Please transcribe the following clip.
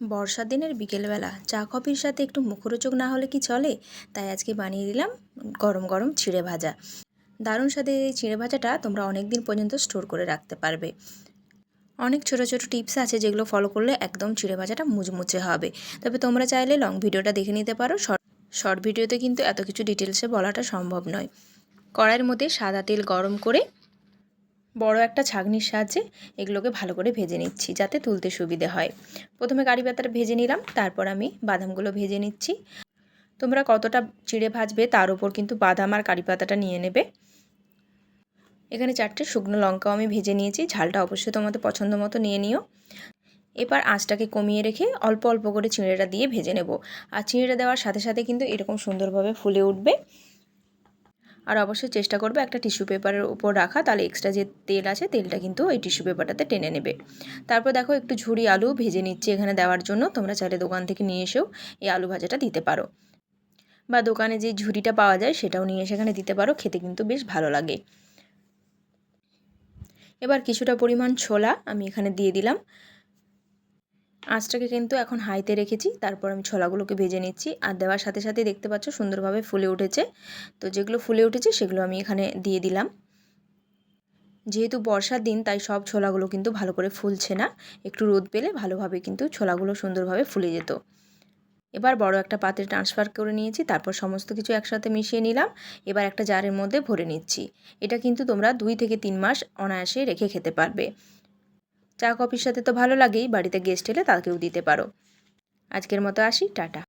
বর্ষার দিনের বিকেলবেলা চা, কফির সাথে একটু মুখরোচক না হলে কি চলে? তাই আজকে বানিয়ে দিলাম গরম গরম ছিঁড়ে ভাজা। দারুণ স্বাদের এই চিড়ে ভাজাটা তোমরা অনেক দিন পর্যন্ত স্টোর করে রাখতে পারবে। অনেক ছোট ছোট টিপস আছে যেগুলো ফলো করলে একদম চিড়ে ভাজাটা মুচমুচে হবে। তবে তোমরা চাইলে লং ভিডিওটা দেখে নিতে পারো। শর্ট শর্ট ভিডিওতে কিন্তু এত কিছু ডিটেলসে বলাটা সম্ভব নয়। কড়াইয়ের মধ্যে সাদা তেল গরম করে বড় একটা ছাগনির সাহায্যে এগুলোকে ভালো করে ভেজে নিচ্ছি, যাতে তুলতে সুবিধে হয়। প্রথমে কারি পাতাটা ভেজে নিলাম, তারপর আমি বাদামগুলো ভেজে নিচ্ছি। তোমরা কতটা চিড়ে ভাজবে তার উপর কিন্তু বাদাম আর কারি পাতাটা নিয়ে নেবে। এখানে চারটে শুকনো লঙ্কাও আমি ভেজে নিয়েছি, ঝালটা অবশ্যই তোমাদের পছন্দ মতো নিয়ে নিও। এবার আঁচটাকে কমিয়ে রেখে অল্প অল্প করে চিঁড়েটা দিয়ে ভেজে নেব। আর চিঁড়েটা দেওয়ার সাথে সাথে কিন্তু এরকম সুন্দরভাবে ফুলে উঠবে। আর অবশ্যই চেষ্টা করবে একটা টিস্যু পেপারের উপর রাখা, তাহলে এক্সট্রা যে তেল আছে, তেলটা কিন্তু ওই টিস্যু পেপারটাতে টেনে নেবে। তারপর দেখো একটু ঝুড়ি আলু ভেজে নিচ্ছি এখানে দেওয়ার জন্য, তোমরা চাইলে দোকান থেকে নিয়ে এসেও এই আলু ভাজাটা দিতে পারো। বা দোকানে যে ঝুড়িটা পাওয়া যায়, সেটাও নিয়ে সেখানে দিতে পারো, খেতে কিন্তু বেশ ভালো লাগে। এবার কিছুটা পরিমাণ ছোলা আমি এখানে দিয়ে দিলাম। আঁচটাকে কিন্তু এখন হাইতে রেখেছি, তারপর আমি ছোলাগুলোকে ভেজে নিচ্ছি। আর দেওয়ার সাথে সাথে দেখতে পাচ্ছ সুন্দরভাবে ফুলে উঠেছে। তো যেগুলো ফুলে উঠেছে সেগুলো আমি এখানে দিয়ে দিলাম। যেহেতু বর্ষার দিন, তাই সব ছোলাগুলো কিন্তু ভালো করে ফুলছে না। একটু রোদ পেলে ভালোভাবে কিন্তু ছোলাগুলো সুন্দরভাবে ফুলে যেত। এবার বড় একটা পাত্রে ট্রান্সফার করে নিয়েছি, তারপর সমস্ত কিছু একসাথে মিশিয়ে নিলাম। এবার একটা জারের মধ্যে ভরে নিচ্ছি। এটা কিন্তু তোমরা দুই থেকে তিন মাস অনায়াসে রেখে খেতে পারবে। চা কফির সাথে তো ভালো লাগেই, বাড়িতে গেস্ট এলে তাকেও দিতে পারো। আজকের মতো আসি, টাটা।